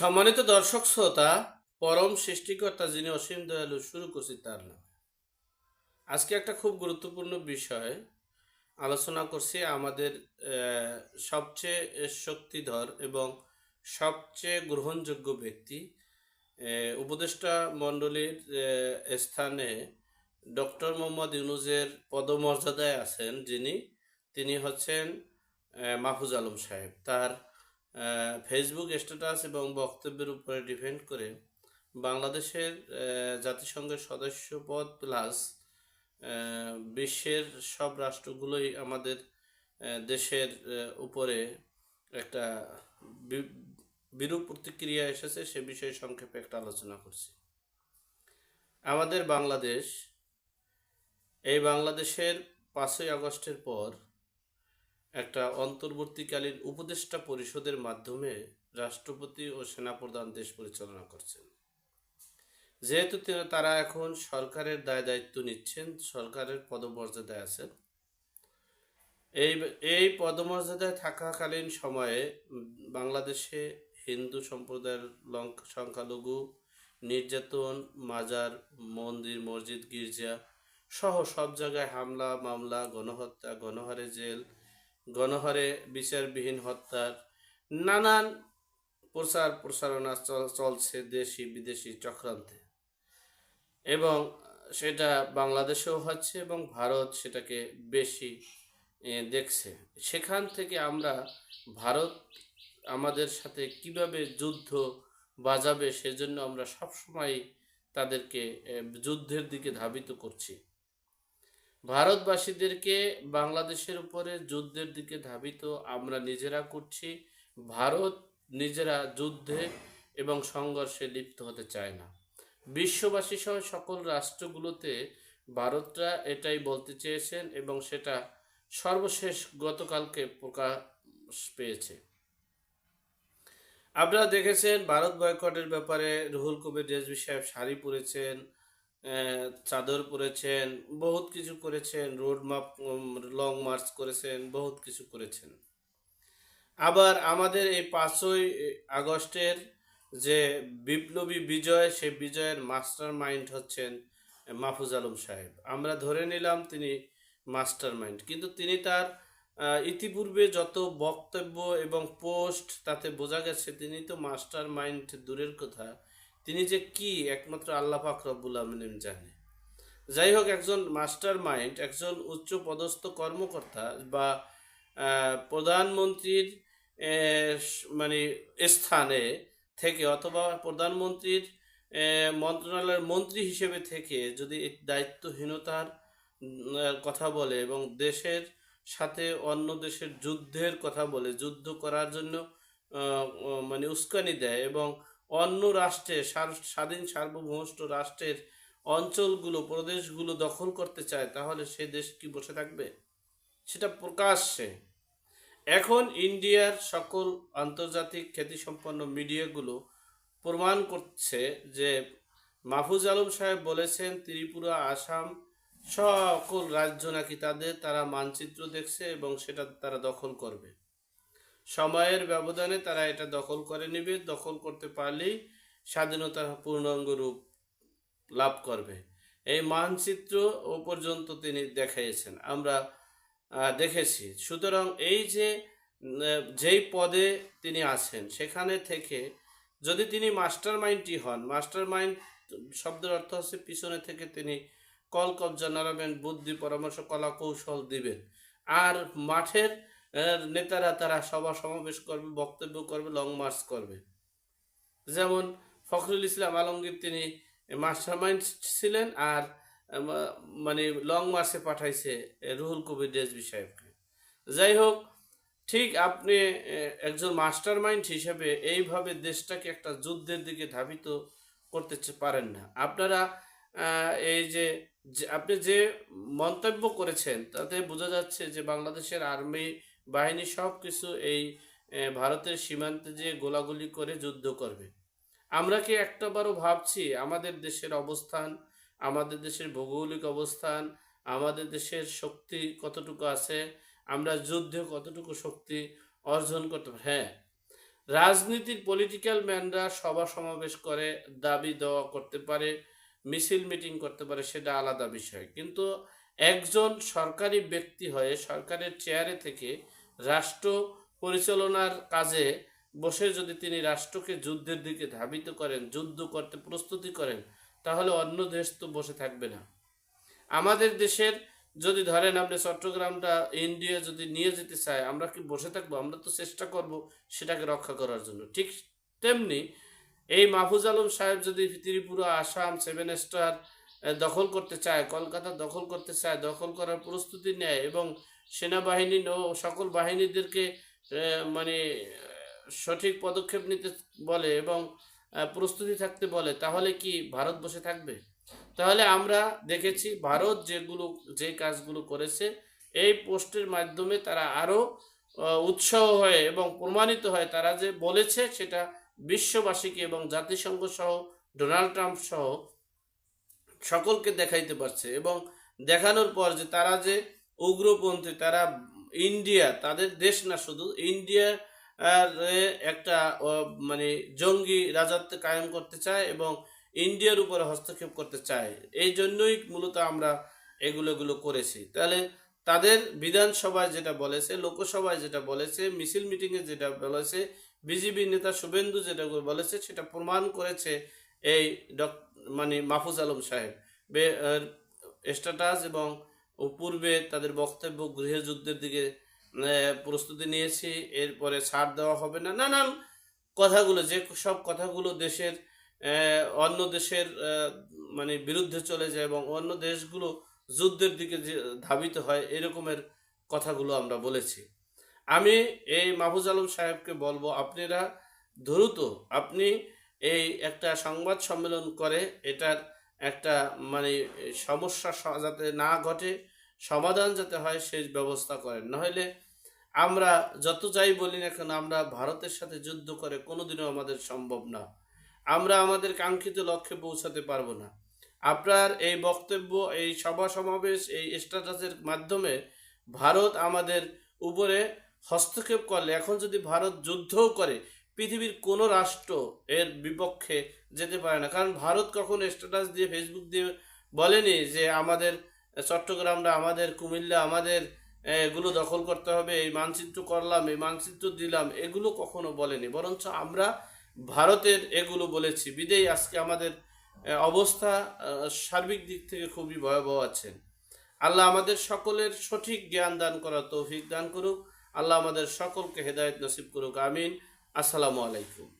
সম্মানিত দর্শক শ্রোতা, পরম সৃষ্টিকর্তা যিনি অসীম দয়ালু, শুরু করছি তার নামে। আজকে একটা খুব গুরুত্বপূর্ণ বিষয় আলোচনা করছি, আমাদের সবচেয়ে শক্তিধর এবং সবচেয়ে গ্রহণযোগ্য ব্যক্তি উপদেষ্টা মণ্ডলীর স্থানে ডক্টর মোহাম্মদ ইউনুজের পদমর্যাদায় আছেন যিনি, তিনি হচ্ছেন মাহফুজ আলম সাহেব। তার ফেসবুক স্ট্যাটাস এবং বক্তব্যের উপরে ডিপেন্ড করে বাংলাদেশের জাতিসংঘের সদস্য পদ প্লাস বিশ্বের সব রাষ্ট্রগুলোই আমাদের দেশের উপরে একটা বিরূপ প্রতিক্রিয়া এসেছে সে বিষয়ে সংক্ষেপে একটা আলোচনা করছি। আমাদের বাংলাদেশ, এই বাংলাদেশের পাঁচই আগস্টের পর একটা অন্তর্বর্তীকালীন উপদেষ্টা পরিষদের মাধ্যমে রাষ্ট্রপতি ও সেনাপ্রধান দেশ পরিচালনা করছেন। যেহেতু তারা এখন সরকারের দায় দায়িত্ব নিচ্ছেন, সরকারের পদমর্যাদায় আছেন। এই এই পদমর্যাদায় থাকাকালীন সময়ে বাংলাদেশে হিন্দু সম্প্রদায়ের সংখ্যালঘু, নির্যাতন, মাজার, মন্দির, মসজিদ, গির্জা সহ সব জায়গায় হামলা, মামলা, গণহত্যা, গণহারে জেল গণহারে বিচারবিহীন হত্যার নানান প্রচার প্রসারণা চল- চলছে দেশি বিদেশি চক্রান্তে। এবং সেটা বাংলাদেশেও হচ্ছে এবং ভারত সেটাকে বেশি দেখছে। সেখান থেকে আমরা ভারত আমাদের সাথে কীভাবে যুদ্ধ বাজাবে সেজন্য আমরা সবসময় তাদেরকে যুদ্ধের দিকে ধাবিত করছি। ভারতবাসীদেরকে বাংলাদেশের উপরে যুদ্ধের দিকে ধাবিত আমরা নিজেরা করছি। ভারত নিজেরা যুদ্ধে এবং সংঘর্ষে লিপ্ত হতে চায় না। বিশ্ববাসী সহ সকল রাষ্ট্রগুলোতে ভারতরা এটাই বলতে চেয়েছেন এবং সেটা সর্বশেষ গতকালকে প্রকাশ পেয়েছে। আপনারা দেখেছেন, ভারত বয়কটের ব্যাপারে রুহুল কবির রেজভি সাহেব শাড়ি পরেছেন চাদর পরেছেন, বহুত কিছু করেছেন রোড মাপ লং মার্চ করেছেন, বহুত কিছু করেছেন। আবার আমাদের এই পাঁচই আগস্টের যে বিপ্লবী বিজয়, সেই বিজয়ের মাস্টার মাইন্ড হচ্ছেন মাহফুজ আলম সাহেব। আমরা ধরে নিলাম তিনি মাস্টার মাইন্ড কিন্তু তিনি তার ইতিপূর্বে যত বক্তব্য এবং পোস্ট তাতে বোঝা গেছে, তিনি তো মাস্টার মাইন্ড দূরের কথা। তিনি যে কি একমাত্র আল্লাহ পাক রব্বুল আলমিন জানে। যাই হোক একজন মাস্টার মাইন্ড, একজন উচ্চ পদস্থ কর্মকর্তা বা প্রধানমন্ত্রীর মানে স্থানে থেকে অথবা প্রধানমন্ত্রীর মন্ত্রণালয়ের মন্ত্রী হিসেবে থেকে যদি দায়িত্বহীনতার কথা বলে এবং দেশের সাথে অন্য দেশের যুদ্ধের কথা বলে, যুদ্ধ করার জন্য মানে উস্কানি দেয় এবং অন্য রাষ্ট্রের সার- স্বাধীন সার্বভৌমষ্ট রাষ্ট্রের অঞ্চলগুলো, প্রদেশগুলো দখল করতে চায়, তাহলে সে দেশ কি বসে থাকবে? সেটা প্রকাশ্যে। এখন ইন্ডিয়ার সকল আন্তর্জাতিক খ্যাতিসম্পন্ন মিডিয়াগুলো প্রমাণ করছে যে মাহফুজ আলম সাহেব বলেছেন, ত্রিপুরা, আসাম সকল রাজ্য নাকি তাদের, তারা মানচিত্র দেখছে এবং সেটা তারা দখল করবে। সময়ের ব্যবধানে তারা এটা দখল করে নেবে, দখল করতে পারলেই স্বাধীনতার পূর্ণাঙ্গ রূপ লাভ করবে। এই মানচিত্র ও পর্যন্ত তিনি দেখাইয়েছেন। আমরা দেখেছি। সুতরাং এই যে যেই পদে তিনি আছেন, সেখানে থেকে যদি তিনি মাস্টার মাইন্ডটি হন মাস্টার মাইন্ড শব্দের অর্থ হচ্ছে পিছনে থেকে তিনি কল কবজা নাড়াবেন বুদ্ধি, পরামর্শ কলা কৌশল দিবেন। আর মাঠের নেতারা তারা সভা সমাবেশ করবে, বক্তব্য করবে লং মার্চ করবে। যেমন ফখরুল ইসলাম আলমগীর তিনি মাস্টার মাইন্ড ছিলেন আর মানে লং মার্চে পাঠাইছে রুহুল কবির রেজবি সাহেবকে। যাই হোক, ঠিক আপনি একজন মাস্টার মাইন্ড হিসেবে এইভাবে দেশটাকে একটা যুদ্ধের দিকে ধাবিত করতে পারেন না। আপনারা এই যে- আপনি যে মন্তব্য করেছেন, তাতে বোঝা যাচ্ছে যে বাংলাদেশের আর্মি বাহিনী সব কিছু এই ভারতের সীমান্তে যে গোলাগুলি করে যুদ্ধ করবে। আমরা কি একটাবারও ভাবছি আমাদের দেশের অবস্থান, আমাদের দেশের ভৌগোলিক অবস্থান, আমাদের দেশের শক্তি কতটুকু আছে, আমরা যুদ্ধে কতটুকু শক্তি অর্জন করতে পারি? হ্যাঁ রাজনীতির পলিটিক্যাল ম্যানরা সভা সমাবেশ করে, দাবি দেওয়া করতে পারে, মিছিল মিটিং করতে পারে, সেটা আলাদা বিষয়। কিন্তু একজন সরকারি ব্যক্তি হয়ে, সরকারের চেয়ারে থেকে রাষ্ট্র পরিচালনার কাজে বসে যদি তিনি রাষ্ট্রকে যুদ্ধের দিকে ধাবিত করেন, যুদ্ধ করতে প্রস্তুতি করেন, তাহলে অন্য দেশ তো বসে থাকবে না। আমাদের দেশের যদি ধরেন আপনি চট্টগ্রামটা, ইন্ডিয়া যদি নিয়ে যেতে চায়, আমরা কি বসে থাকব? আমরা তো চেষ্টা করব সেটাকে রক্ষা করার জন্য। ঠিক তেমনি এই মাহফুজ আলম সাহেব যদি ত্রিপুরা, আসাম, সেভেন স্টার দখল করতে চায়, কলকাতা দখল করতে চায়, দখল করার প্রস্তুতি নেয় এবং সেনাবাহিনী ও সকল বাহিনীদেরকে মানে সঠিক পদক্ষেপ নিতে বলে এবং প্রস্তুতি থাকতে বলে, তাহলে কি ভারত বসে থাকবে? তাহলে আমরা দেখেছি ভারত যেগুলো, যে কাজগুলো করেছে, এই পোস্টের মাধ্যমে তারা আরও উৎসাহ হয়ে এবং প্রমাণিত হয় তারা যে বলেছে সেটা বিশ্ববাসীকে এবং জাতিসংঘ সহ, ডোনাল্ড ট্রাম্প সহ সকলকে দেখাইতে পারছে এবং দেখানোর পর যে তারা যে উগ্রপন্থী, তারা ইন্ডিয়া, তাদের দেশ না শুধু, ইন্ডিয়া একটা মানে জঙ্গি রাজত্ব কায়েম করতে চায় এবং ইন্ডিয়ার উপরে হস্তক্ষেপ করতে চায়। এই জন্যই মূলত আমরা এগুলো এগুলো করেছি। তাহলে তাদের বিধানসভায় যেটা বলেছে, লোকসভায় যেটা বলেছে, মিছিল মিটিংয়ে যেটা বলেছে, বিজেপি নেতা শুভেন্দু যেটা বলেছে, সেটা প্রমাণ করেছে এই ডক মানে মাহফুজ আলম সাহেব। স্ট্যাটাস এবং ও পূর্বে তাদের বক্তব্য গৃহযুদ্ধের দিকে প্রস্তুতি নিয়েছি, এরপরে ছাড় দেওয়া হবে না। নানান কথাগুলো, যে সব কথাগুলো দেশের অন্য দেশের মানে বিরুদ্ধে চলে যায় এবং অন্য দেশগুলো যুদ্ধের দিকে যে ধাবিত হয়, এরকমের কথাগুলো আমরা বলেছি। আমি এই মাহফুজ আলম সাহেবকে বলব, আপনারা দ্রুত আপনি এই একটা সংবাদ সম্মেলন করে এটার একটা মানে সমস্যা যাতে না ঘটে, সমাধান যাতে হয় সেই ব্যবস্থা করেন। নাহলে আমরা যত যাই বলি না কেন, আমরা ভারতের সাথে যুদ্ধ করে কোনোদিনও আমাদের সম্ভব না। আমরা আমাদের কাঙ্ক্ষিত লক্ষ্যে পৌঁছাতে পারব না। আপনার এই বক্তব্য, এই সভা সমাবেশ, এই স্ট্যাটাসের মাধ্যমে ভারত আমাদের উপরে হস্তক্ষেপ করলে, এখন যদি ভারত যুদ্ধও করে পৃথিবীর কোনো রাষ্ট্র এর বিপক্ষে যেতে পারে না। কারণ ভারত কখনো স্ট্যাটাস দিয়ে ফেসবুক দিয়ে বলেনি যে আমাদের চট্টগ্রামটা, আমাদের কুমিল্লা, আমাদের এগুলো দখল করতে হবে, এই মানচিত্র করলাম, এই মানচিত্র দিলাম, এগুলো কখনো বলেনি। বরঞ্চ আমরা ভারতের এগুলো বলেছি। বিদেই আজকে আমাদের অবস্থা সার্বিক দিক থেকে খুবই ভয়াবহ আছেন। আল্লাহ আমাদের সকলের সঠিক জ্ঞান দান করার তৌফিক দান করুক। আল্লাহ আমাদের সকলকে হেদায়েত নসিব করুক। আমিন। আসসালামু আলাইকুম।